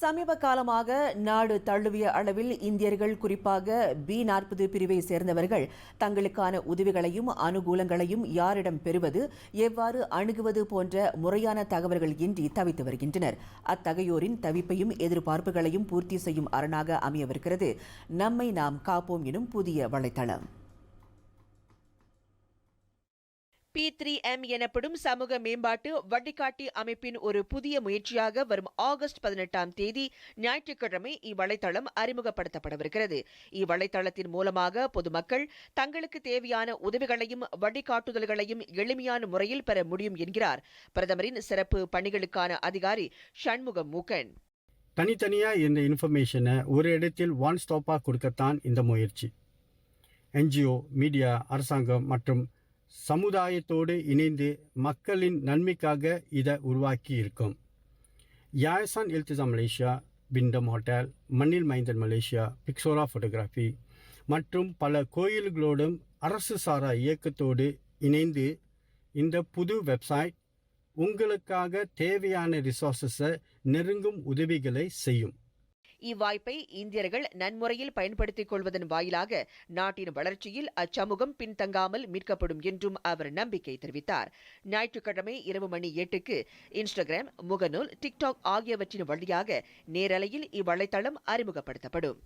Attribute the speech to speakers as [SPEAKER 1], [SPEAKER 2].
[SPEAKER 1] சமீப காலமாக நாடு தழுவிய அளவில் இந்தியர்கள் குறிப்பாக பி நாற்பது பிரிவை சேர்ந்தவர்கள் தங்களுக்கான உதவிகளையும் அனுகூலங்களையும் யாரிடம் பெறுவது எவ்வாறு அணுகுவது போன்ற முறையான தகவல்கள் இன்றி தவித்து வருகின்றனர். அத்தகையோரின் தவிப்பையும் எதிர்பார்ப்புகளையும் பூர்த்தி செய்யும் அரணாக அமையவிருக்கிறது. நம்மை நாம் காப்போம் எனும் புதிய வலைத்தளம்.
[SPEAKER 2] பி த்ரீ எம் எனப்படும் சமூக மேம்பாட்டு வட்டிக்காட்டி அமைப்பின் ஒரு புதிய முயற்சியாக வரும் ஆகஸ்ட் பதினெட்டாம் தேதி ஞாயிற்றுக்கிழமை இவ்வலைத்தளம் அறிமுகப்படுத்தப்படவிருக்கிறது. இவ்வலைத்தளத்தின் மூலமாக பொதுமக்கள் தங்களுக்கு தேவையான உதவிகளையும் வழிகாட்டுதல்களையும் எளிமையான முறையில் பெற முடியும் என்கிறார் பிரதமரின் சிறப்பு பணிகளுக்கான அதிகாரி சண்முகம் மூக்கன்.
[SPEAKER 3] தனித்தனியாக இந்த இன்ஃபர்மேஷனை ஒரு இடத்தில் ஒன் ஸ்டாப்பாக கொடுக்கத்தான் இந்த முயற்சி. என்ஜிஓ மீடியா அரசாங்கம் மற்றும் சமுதாயத்தோடு இணைந்து மக்களின் நன்மைக்காக இதை உருவாக்கி இருக்கும் யாயசான் எல்திசா மலேசியா பிண்டம் ஹோட்டல் மண்ணில் மைந்தன் மலேசியா பிக்சோரா ஃபோட்டோகிராஃபி மற்றும் பல கோயில்களோடும் அரசு சாரா இயக்கத்தோடு இணைந்து இந்த புது வெப்சைட் உங்களுக்காக தேவையான ரிசோர்ஸஸை நெருங்கும் உதவிகளை செய்யும்.
[SPEAKER 2] இவ்வாய்ப்பை இந்தியர்கள் நன்முறையில் பயன்படுத்திக் கொள்வதன் வாயிலாக நாட்டின் வளர்ச்சியில் அச்சமூகம் பின்தங்காமல் மீட்கப்படும் என்றும் அவர் நம்பிக்கை தெரிவித்தார். ஞாயிற்றுக்கிழமை இரவு மணி எட்டுக்கு இன்ஸ்டாகிராம் முகநூல் டிக்டாக் ஆகியவற்றின் வழியாக நேரலையில் இவ்வலைத்தளம் அறிமுகப்படுத்தப்படும்.